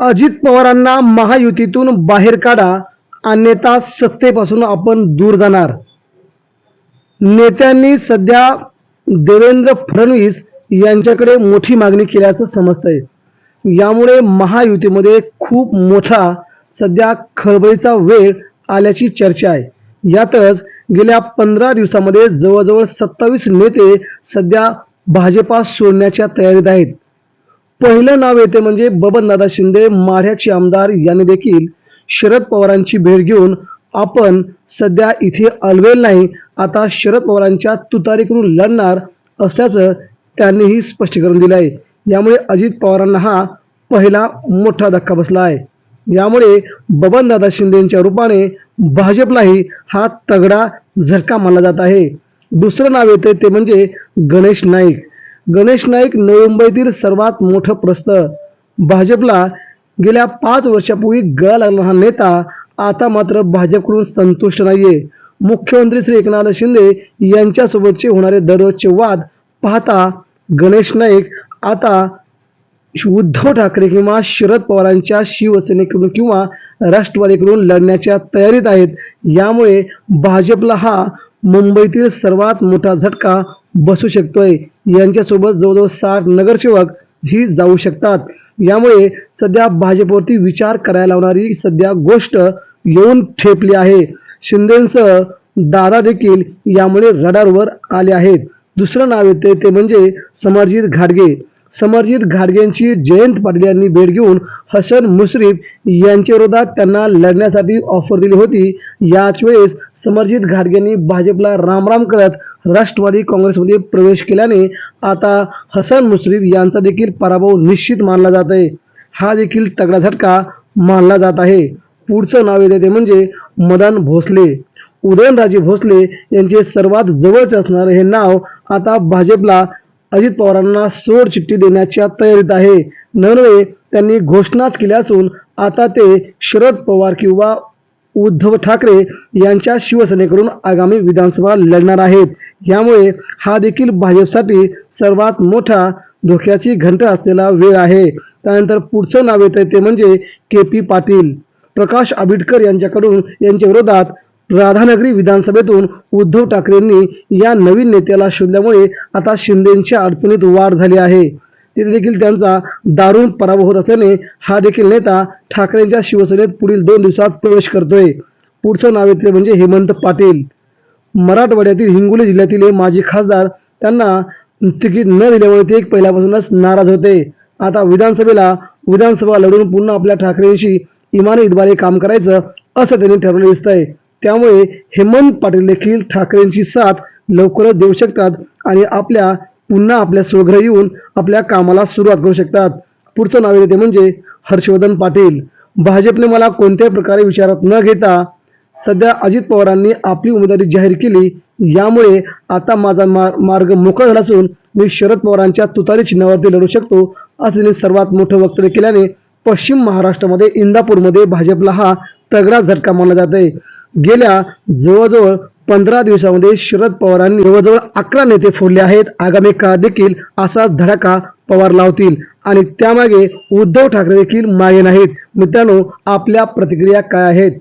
अजित पवारांना महायुतीतून बाहेर काढा अन्यथा सत्तेपासून आपण दूर जाणार. नेत्यांनी सध्या देवेंद्र फडणवीस यांच्याकडे मोठी मागणी केल्याचं समजतंय. यामुळे महायुतीमध्ये खूप मोठा सध्या खळबळीचा वेळ आल्याची चर्चा आहे. यातच गेल्या पंधरा दिवसामध्ये जवळजवळ सत्तावीस नेते सध्या भाजपा सोडण्याच्या तयारीत आहेत. पहिलं नाव येते म्हणजे बबनदादा शिंदे माढ्याचे आमदार यांनी देखील शरद पवारांची भेट घेऊन आपण सध्या इथे अलवेल नाही आता शरद पवारांच्या तुतारीकडून लढणार असल्याचं त्यांनीही स्पष्टीकरण दिलं आहे यामुळे अजित पवारांना हा पहिला मोठा धक्का बसला आहे. यामुळे बबनदादा शिंदेच्या रूपाने भाजपलाही हा तगडा झटका मानला जात आहे. दुसरं नाव येते ते म्हणजे गणेश नाईक. गणेश नाईक नवी मुंबईतील सर्वात मोठं प्रस्थ. भाजपला गेल्या पाच वर्षापूर्वी गळा लागला हा नेता आता मात्र भाजपकडून संतुष्ट नाहीये. मुख्यमंत्री श्री एकनाथ शिंदे यांच्यासोबतचे होणारे दररोजचे वाद पाहता गणेश नाईक आता उद्धव ठाकरे किंवा शरद पवारांच्या शिवसेनेकडून किंवा राष्ट्रवादीकडून लढण्याच्या तयारीत आहेत. यामुळे भाजपला हा मुंबईतील सर्वात मोठा झटका बसू शकतोय. यांच्यासोबत जवळजवळ साठ नगरसेवक ही जाऊ शकतात. यामुळे सध्या भाजपवरती विचार करायला लावणारी सध्या गोष्ट येऊन ठेपली आहे. शिंदेसह दादा देखील यामुळे रडारवर आले आहेत. दुसरं नाव येते ते म्हणजे समरजित घाटगे. समरजित घाडगेंची जयंत पाटील यांनी भेट घेऊन हसन मुश्रीफ यांच्या विरोधात त्यांना लढण्यासाठी ऑफर दिली होती. याच वेळेस समरजित घाडगेंनी भाजपला रामराम करत राष्ट्रवादी काँग्रेसमध्ये प्रवेश केल्याने आता हसन मुश्रीफ यांचा देखील पराभव निश्चित मानला जात आहे. हा देखील तगडा झटका मानला जात आहे. पुढचं नाव येते ते म्हणजे मदन भोसले. उदयनराजे भोसले यांचे सर्वात जवळचे असणारे हे नाव आता भाजपला अजित पवारांना सोड चिठ्ठी देण्याच्या तयारीत आहे. नरवे त्यांनी घोषणाच केली असून आता ते शरद पवार किंवा उद्धव ठाकरे यांच्या शिवसेनेकडून आगामी विधानसभा लढणार आहेत. यामुळे हा देखील भाजपसाठी सर्वात मोठा धोक्याची घंटा असलेला वेळ आहे. त्यानंतर पुढचं नाव येतं ते म्हणजे के पी पाटील. प्रकाश आंबेडकर यांच्याकडून यांच्या विरोधात राधानगरी विधानसभेतून उद्धव ठाकरेंनी या नवीन नेत्याला शोधल्यामुळे आता शिंदेच्या अडचणीत वाढ झाली आहे. तिथे देखील त्यांचा दारुण पराभव होत असल्याने हा देखील नेता ठाकरेंच्या शिवसेनेत पुढील दोन दिवसात प्रवेश करतोय. पुढचं नाव येते म्हणजे हेमंत पाटील. मराठवाड्यातील हिंगोली जिल्ह्यातील माजी खासदार त्यांना तिकीट न दिल्यामुळे ते एक पहिल्यापासूनच नाराज होते. आता विधानसभेला विधानसभा लढून पुन्हा आपल्या ठाकरेंशी इमानीद्वारे काम करायचं असं त्यांनी ठरवलं दिसतंय. त्यामुळे हेमंत पाटील देखील ठाकरेंची साथ लवकरच देऊ शकतात आणि आपल्या पुन्हा आपल्या स्वग्रह येऊन आपल्या कामाला सुरुवात करू शकतात. पुढचं नाव येते म्हणजे हर्षवर्धन पाटील. भाजपने मला कोणत्याही प्रकारे विचारात न घेता सध्या अजित पवारांनी आपली उमेदवारी जाहीर केली. यामुळे आता माझा मार मार्ग मोकळा झाला असून मी शरद पवारांच्या तुतारी चिन्हावरती लढू शकतो असं त्यांनी सर्वात मोठं वक्तव्य केल्याने पश्चिम महाराष्ट्रामध्ये इंदापूरमध्ये भाजपला हा तगडा झटका मानला जात आहे गेल्या जवळजवळ पंधरा दिवसामध्ये शरद पवारांनी जवळजवळ अकरा नेते फोडले आहेत. आगामी काळात देखील असाच धडाका पवार लावतील. आणि त्यामागे उद्धव ठाकरे देखील मागे नाहीत. मित्रांनो आपल्या प्रतिक्रिया काय आहेत?